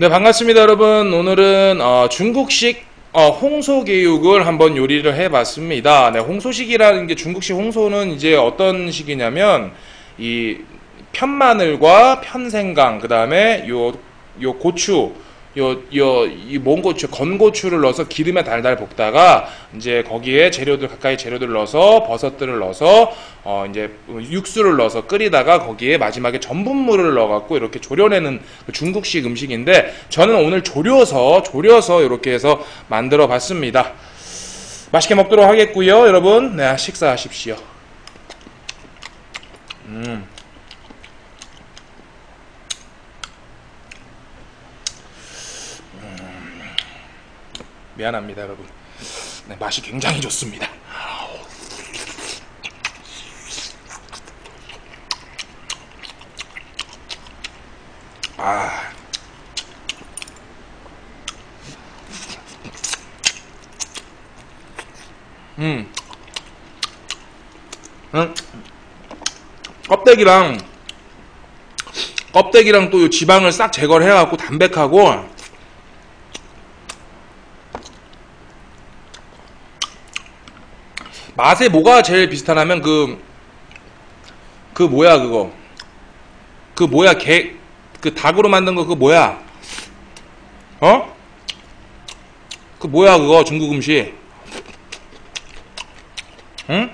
네 반갑습니다 여러분. 오늘은 어, 중국식 어, 홍소 개육을 한번 요리를 해봤습니다. 네 홍소식이라는 게 중국식 홍소는 이제 어떤 식이냐면 이 편마늘과 편생강 그 다음에 요, 요 고추 요, 요, 이 몽고추, 건고추를 넣어서 기름에 달달 볶다가, 이제 거기에 재료들, 가까이 재료들을 넣어서, 버섯들을 넣어서, 어, 이제 육수를 넣어서 끓이다가 거기에 마지막에 전분물을 넣어갖고 이렇게 조려내는 그 중국식 음식인데, 저는 오늘 조려서, 조려서 이렇게 해서 만들어 봤습니다. 맛있게 먹도록 하겠고요 여러분. 네, 식사하십시오. 음. 미안합니다, 여러분. 네, 맛이 굉장히 좋습니다. 아. 음. 음. 껍데기랑 껍데기랑 또 지방을 싹 제거를 해갖고 담백하고 맛에 뭐가 제일 비슷하냐면 그, 그 뭐야 그거. 그 뭐야 개 그 닭으로 만든 거 그 뭐야? 어? 그 뭐야 그거 중국 음식? 응?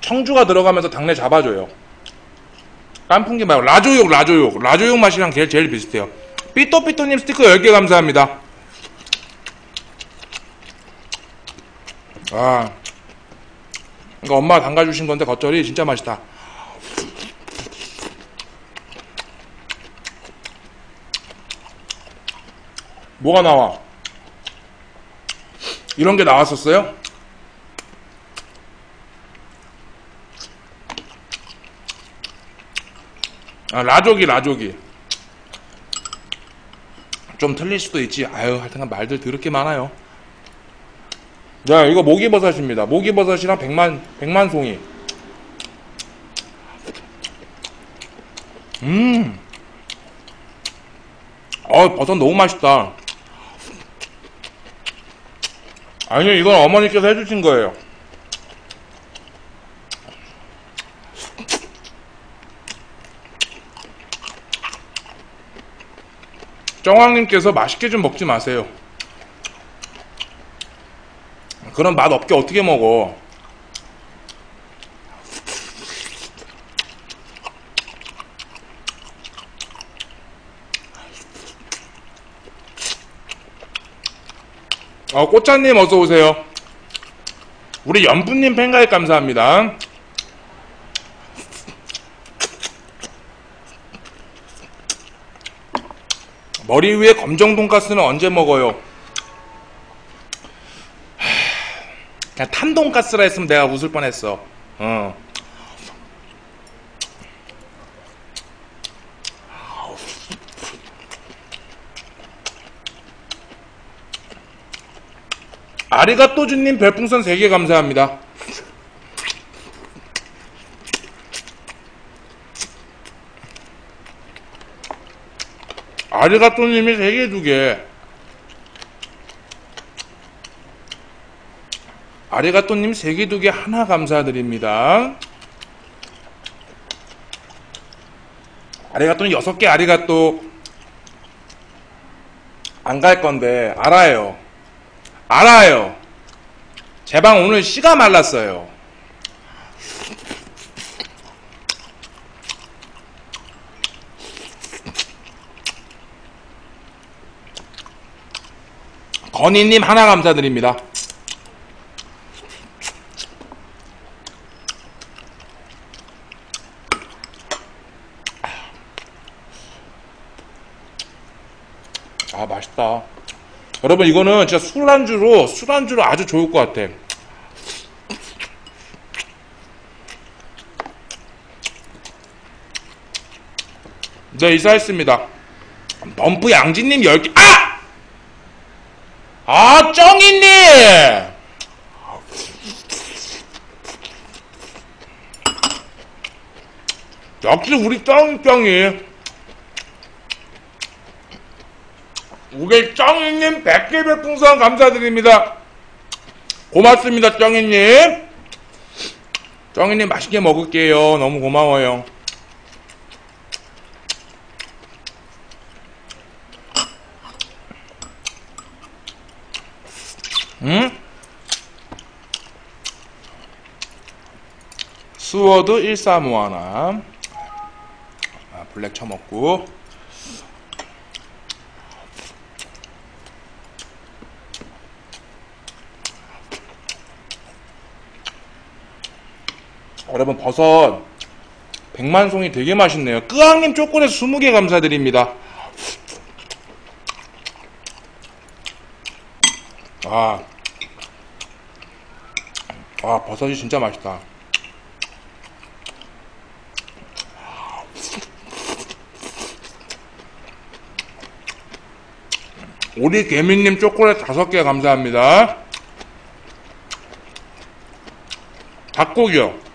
청주가 들어가면서 당내 잡아줘요. 깐풍기 말고 라조육 라조육 라조육 맛이랑 제일, 제일 비슷해요. 삐또삐또님 스티커 10개 감사합니다 아, 이거 엄마가 담가주신 건데 겉절이 진짜 맛있다. 뭐가 나와? 이런 게 나왔었어요? 아, 라조기, 라조기. 좀 틀릴 수도 있지. 아유, 하여튼 말들 더럽게 많아요. 네, 이거 모기버섯입니다. 모기버섯이랑 백만, 백만송이. 음. 어, 버섯 너무 맛있다. 아니, 이건 어머니께서 해주신 거예요. 정황님께서 맛있게 좀 먹지 마세요. 그런 맛 없게 어떻게 먹어? 어, 꽃차님 어서 오세요. 우리 연분님 팬가입 감사합니다. 머리 위에 검정 돈가스는 언제 먹어요? 그냥 탄돈가스라 했으면 내가 웃을 뻔했어. 어. 아리가또주님 별풍선 3개 감사합니다. 아리가또님이 3개 2개. 아리가또님 3개 2개 하나 감사드립니다. 아리가또는 6개 아리가또 안 갈 건데 알아요. 알아요. 제 방 오늘 씨가 말랐어요. 건희님 하나 감사드립니다. 아 맛있다. 여러분 이거는 진짜 술안주로 술안주로 아주 좋을 것 같아. 네 이사했습니다. 범프 양진님 10개 아! 아 쩡이님! 역시 우리 쩡이 쩡이 우리 쩡이님 100개 별풍선 감사드립니다. 고맙습니다, 쩡이님. 쩡이님 맛있게 먹을게요. 너무 고마워요. 응? 스워드 135 하나. 아, 블랙 쳐먹고. 여러분 버섯 백만송이 되게 맛있네요. 끄앙님 초콜릿 20개 감사드립니다. 아, 아 버섯이 진짜 맛있다. 우리 개미님 초콜릿 5개 감사합니다. 닭고기요.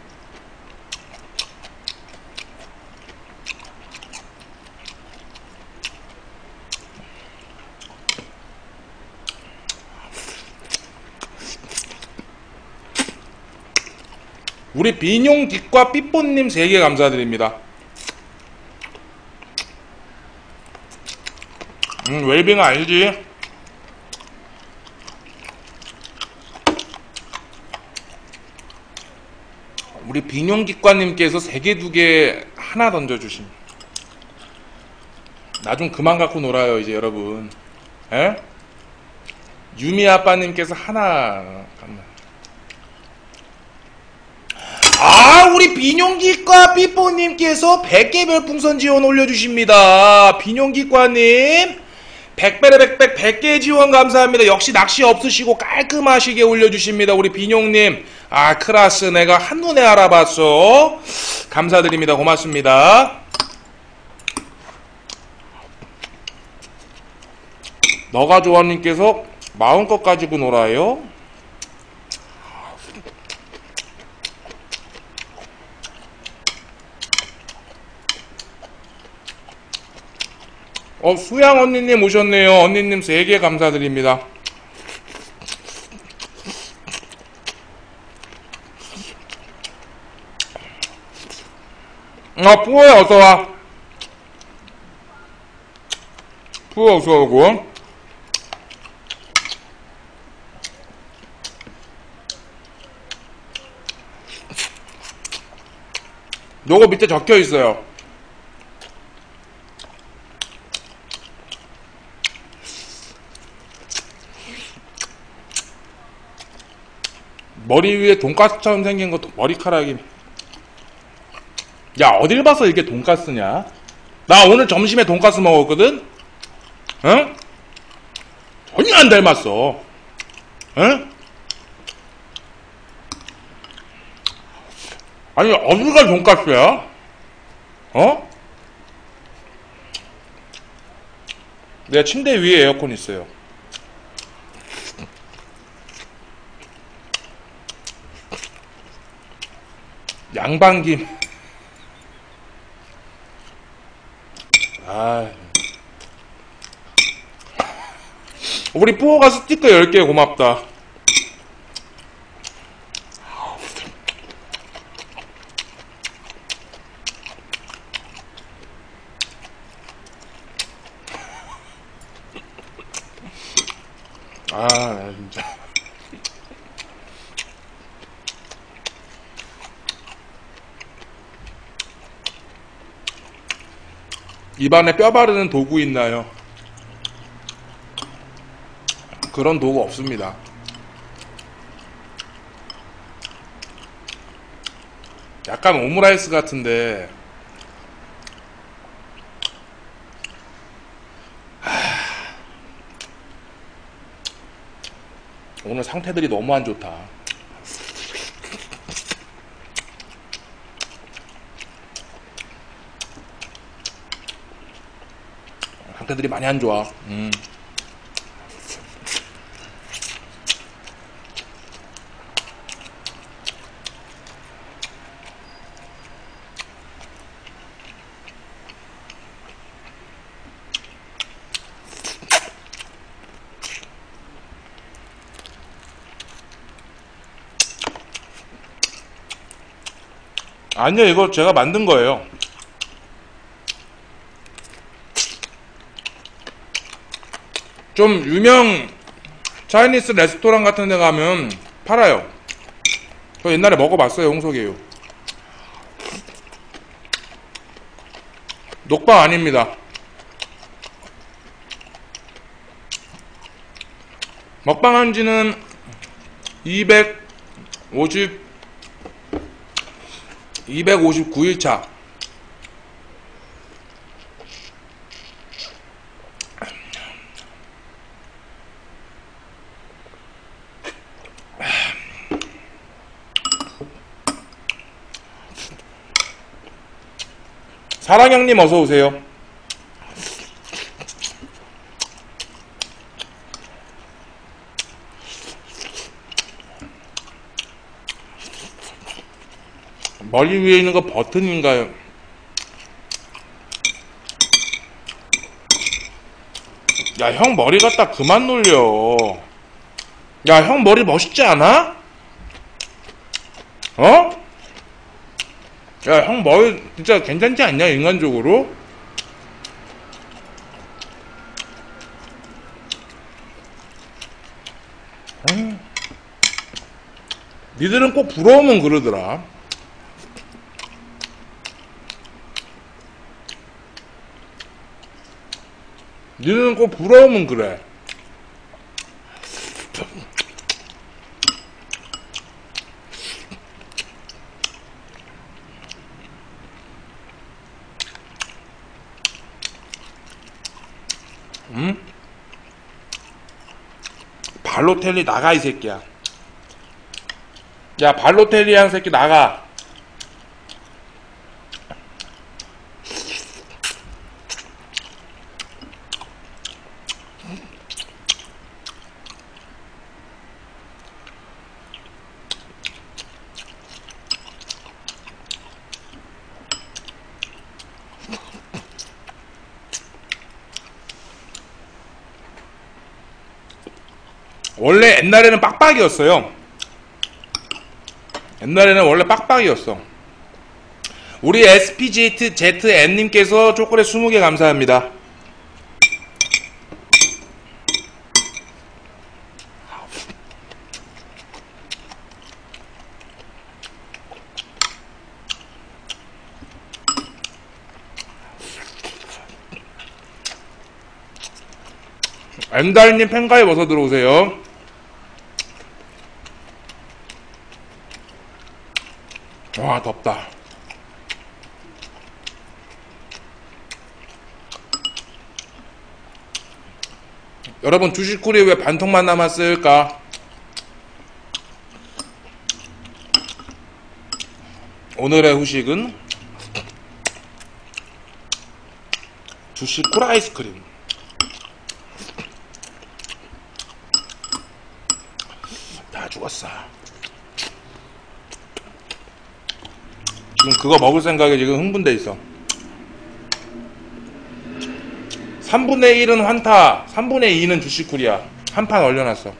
우리 비뇽 뒷과 삐뽀님 3개 감사드립니다. 음, 웰빙 알지? 우리 비뇽 뒷과님께서 3개, 2개 하나 던져주심. 나좀 그만 갖고 놀아요, 이제 여러분. 에? 유미 아빠님께서 하나. 아, 우리 비뇽기과 삐뽀님께서 100개 별풍선 지원 올려주십니다. 비뇽기과님. 100배에 100백 100개 지원 감사합니다. 역시 낚시 없으시고 깔끔하시게 올려주십니다. 우리 비뇽님. 아, 크라스 내가 한눈에 알아봤어. 감사드립니다. 고맙습니다. 너가 좋아님께서 마음껏 가지고 놀아요. 어, 수양 언니님 오셨네요. 언니님 3개 감사드립니다. 아, 뿌어야 어서와. 뿌어 어서오고. 요거 밑에 적혀 있어요. 머리 위에 돈가스처럼 생긴 것도 머리카락이 야 어딜 봐서 이게 돈가스냐 나 오늘 점심에 돈가스 먹었거든 응? 전혀 안 닮았어 응? 아니 어디가 돈가스야 어? 내 침대 위에 에어컨 있어요 양반김. 아. 우리 뿌어가 스티커 10개 고맙다. 입안에 뼈 바르는 도구 있나요? 그런 도구 없습니다. 약간 오므라이스 같은데 하... 오늘 상태들이 너무 안 좋다. 강태들이 많이 안 좋아. 음. 아니요, 이거 제가 만든 거예요. 좀 유명 차이니스 레스토랑 같은 데 가면 팔아요. 저 옛날에 먹어봤어요, 홍석이에요. 녹방 아닙니다. 먹방 한 지는 250, 259일 차. 사랑형님 어서 오세요. 머리 위에 있는 거 버튼인가요? 야, 형 머리 갖다 그만 놀려. 야, 형 머리 멋있지 않아? 어? 야, 형 머리 진짜 괜찮지 않냐, 인간적으로? 음. 니들은 꼭 부러우면 그러더라. 니들은 꼭 부러우면 그래. 응? 발로텔리 나가 이 새끼야. 야 발로텔리 한 새끼 나가. 원래 옛날에는 빡빡이었어요. 옛날에는 원래 빡빡이었어. 우리 SPZZN님께서 초콜릿 20개 감사합니다. 엔달님 팬가입 어서 들어오세요. 와 덥다. 여러분 주식쿨이 왜 반통만 남았을까? 오늘의 후식은 주식쿨 아이스크림. 다 죽었어. 지금 그거 먹을 생각에 지금 흥분돼 있어. 3분의 1은 환타, 3분의 2는 주식쿨이야. 한 판 얼려놨어.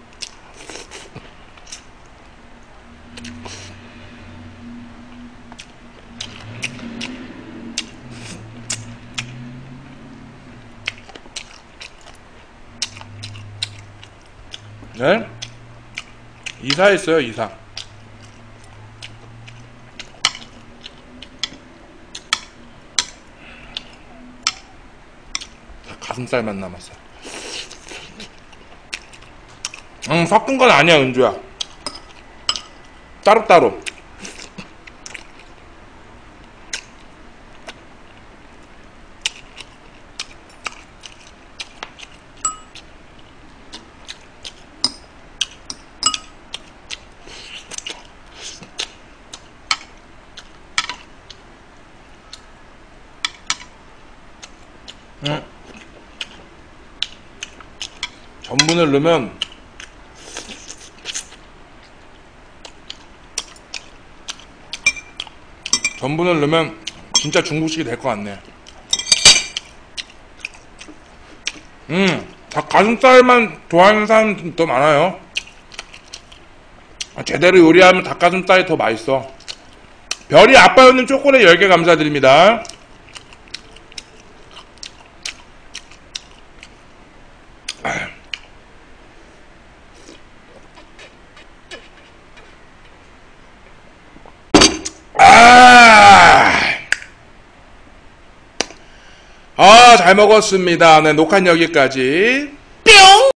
네? 이사했어요, 이사. 가슴살만 남았어. 응, 섞은 건 아니야, 은주야. 따로따로. 응. 전분을 넣으면 전분을 넣으면 진짜 중국식이 될 것 같네. 음, 닭 가슴살만 좋아하는 사람 더 많아요. 아, 제대로 요리하면 닭가슴살이 더 맛있어. 별이 아빠였는 초콜릿 10개 감사드립니다. 아, 잘 먹었습니다. 네, 녹화는 여기까지. 뿅!